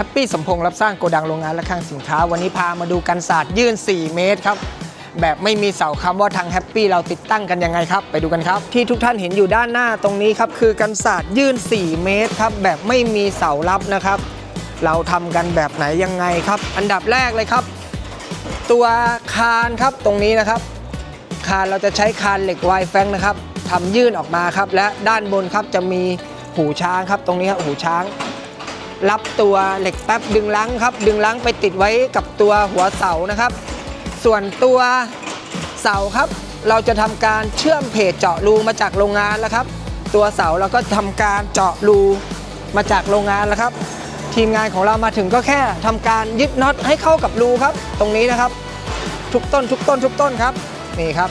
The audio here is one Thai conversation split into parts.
แฮปปี้สมพงษ์รับสร้างโกดังโรงงานและคลังสินค้า วันนี้พามาดูกันศาสตร์ยื่น 4 เมตรครับ แบบไม่มีเสาคำว่าทางแฮปปี้เราติดตั้งกันยังไงครับ ไปดูกันครับ ที่ทุกท่านเห็นอยู่ด้านหน้าตรงนี้ครับคือกันศาสตร์ยื่น 4 เมตรครับแบบไม่มีเสารับนะครับ เราทำกันแบบไหนยังไงครับ อันดับแรกเลยครับ ตัวคานครับตรงนี้นะครับ คานเราจะใช้คานเหล็กไวแฟงนะครับทำยื่นออกมาครับและด้านบนครับจะมีหูช้างครับตรงนี้ครับหูช้าง รับตัวเหล็กแป๊บดึงลังครับ ดึงลังไปติดไว้กับตัวหัวเสานะครับ ส่วนตัวเสาครับ เราจะทำการเชื่อมเพจเจาะรูมาจากโรงงานแล้วครับ ตัวเสาเราก็ทำการเจาะรูมาจากโรงงานแล้วครับ ทีมงานของเรามาถึงก็แค่ทำการยึดน็อตให้เข้ากับรูครับ ตรงนี้นะครับ ทุกต้นทุกต้นทุกต้นครับนี่ครับ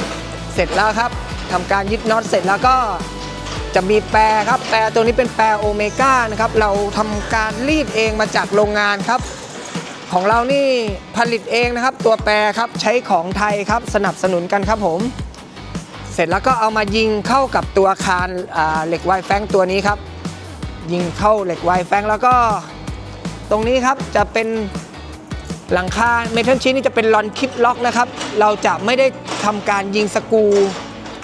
เสร็จแล้วครับทำการยึดน็อตเสร็จแล้วก็ จะมีแปรครับ แปรตัวนี้เป็นแปรโอเมก้านะครับ เราทำการรีดเองมาจากโรงงานครับ ของเรานี่ผลิตเองนะครับ ตัวแปรครับใช้ของไทยครับสนับสนุนกันครับผม เสร็จแล้วก็เอามายิงเข้ากับตัวคานาเหล็กไวแฟงตัวนี้ครับ ยิงเข้าเหล็กไวแฟงแล้วก็ตรงนี้ครับจะเป็นหลังคาเมทัลชีทนี่จะเป็นลอนคลิปล็อกนะครับ เราจะไม่ได้ทำการยิงสกู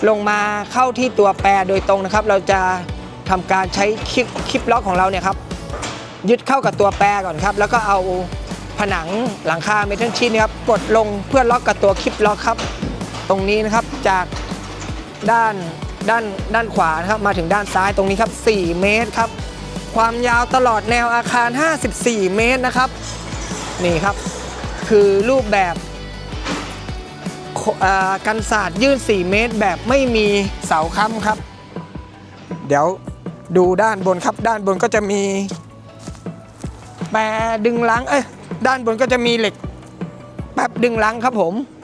ลงมาเข้าที่ตัวแปรโดยตรงนะครับ เราจะทำการใช้คลิปคลิปล็อกของเราเนี่ยครับยึดเข้ากับตัวแปรก่อนครับ แล้วก็เอาผนังหลังคาเมทัลชีทนี่ครับกดลงเพื่อล็อกกับตัวคลิปล็อกครับ ตรงนี้นะครับจากด้านด้านด้านขวานะครับมาถึงด้านซ้ายตรงนี้ครับ 4 เมตรครับ ความยาวตลอดแนวอาคาร 54 เมตรนะครับ นี่ครับ คือรูปแบบ กันศาสตร์ยื่น4เมตรแบบไม่มีเสาค้ำครับ เดี๋ยวดูด้านบนครับด้านบนก็จะมีแปรดึงลังเอ้ยด้านบนก็จะมีเหล็กแป๊บดึงลังครับผม